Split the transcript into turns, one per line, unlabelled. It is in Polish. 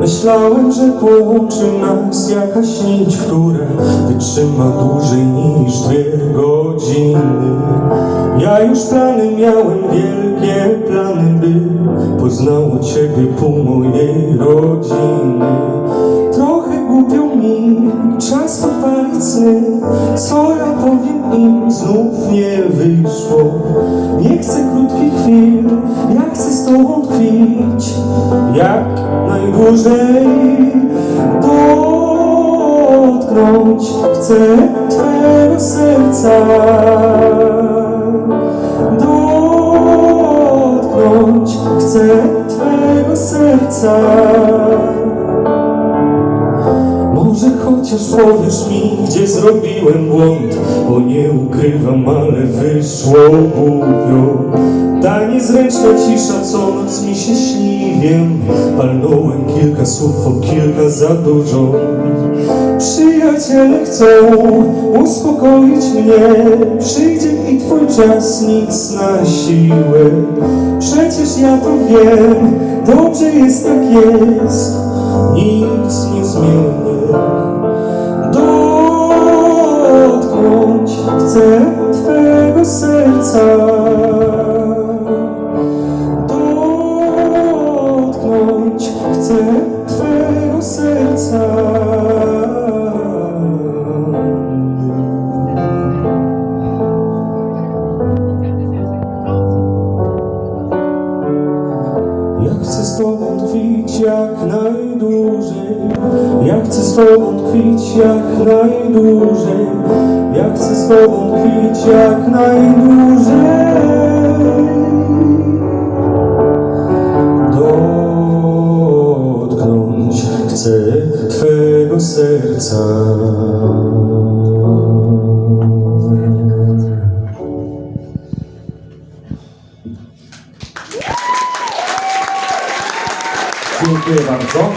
Myślałem, że połączy nas jakaś nić, która wytrzyma dłużej niż dwie godziny. Ja już plany miałem, wielkie plany, by poznało Ciebie pół co ja powiem im, znów nie wyszło. Nie chcę krótkich chwil, ja chcę z Tobą tkwić, jak najdłużej dotknąć chcę Twego serca. Dotknąć chcę Twego serca. Może chociaż powiesz mi, gdzie zrobiłem błąd Bo nie ukrywam, ale wyszło głupio. Ta niezręczna cisza, co noc mi się śni Wiem, palnąłem kilka słów, o kilka za dużo. Przyjaciele chcą uspokoić mnie. Przyjdzie i twój czas, nic na siłę. Przecież ja to wiem, dobrze jest tak jest. Nic nie serca chcę z tkwić jak najdłużej. Ja chcę z tkwić jak najdłużej. Ja chcę z tkwić jak najdłużej. Dotknąć chcę Twego serca
기독교에 관해서